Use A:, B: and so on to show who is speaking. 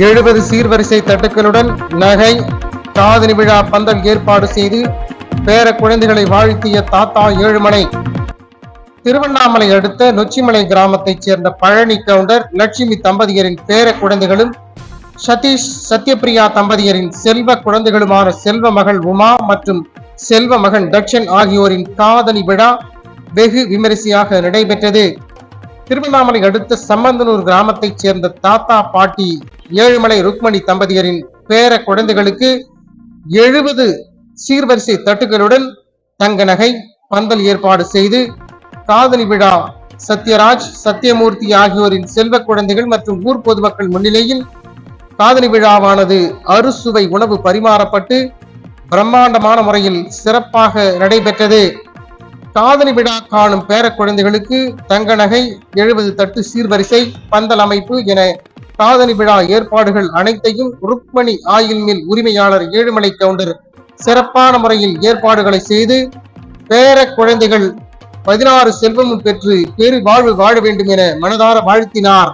A: எழுபது சீர்வரிசை தட்டுக்களுடன் நகை காதலி விழா பந்தல் ஏற்பாடு செய்து பேர குழந்தைகளை வாழ்த்திய தாத்தா ஏழுமலை திருவண்ணாமலை அடுத்த நொச்சிமலை கிராமத்தைச் சேர்ந்த பழனி கவுண்டர் லட்சுமி தம்பதியரின் பேர குழந்தைகளும் சதீஷ் சத்யபிரியா தம்பதியரின் செல்வ குழந்தைகளுமான செல்வ மகள் உமா மற்றும் செல்வ மகன் தட்சன் ஆகியோரின் காதலி விழா வெகு விமரிசையாக நடைபெற்றது. திருவண்ணாமலை அடுத்த சம்பந்தனூர் கிராமத்தைச் சேர்ந்த தாத்தா பாட்டி ஏழுமலை ருக்மணி தம்பதியரின் பேர குழந்தைகளுக்கு எழுபது சீர்வரிசை தட்டுகளுடன் தங்க நகை பந்தல் ஏற்பாடு செய்து காதலி விழா சத்யராஜ் சத்யமூர்த்தி ஆகியோரின் செல்வ குழந்தைகள் மற்றும் ஊர் பொதுமக்கள் முன்னிலையில் காதலி விழாவானது அறுசுவை உணவு பரிமாறப்பட்டு பிரம்மாண்டமான முறையில் சிறப்பாக நடைபெற்றது. காதலி விழா காணும் பேர குழந்தைகளுக்கு தங்க நகை எழுபது தட்டு சீர்வரிசை பந்தல் அமைப்பு என காதலி விழா ஏற்பாடுகள் அனைத்தையும் ருக்மணி ஆயில் மில் உரிமையாளர் ஏழுமலை கவுண்டர் சிறப்பான முறையில் ஏற்பாடுகளை செய்து பேர குழந்தைகள் பதினாறு செல்வமும் பெற்று பெரு வாழ்வு வாழ வேண்டும் என மனதார வாழ்த்தினார்.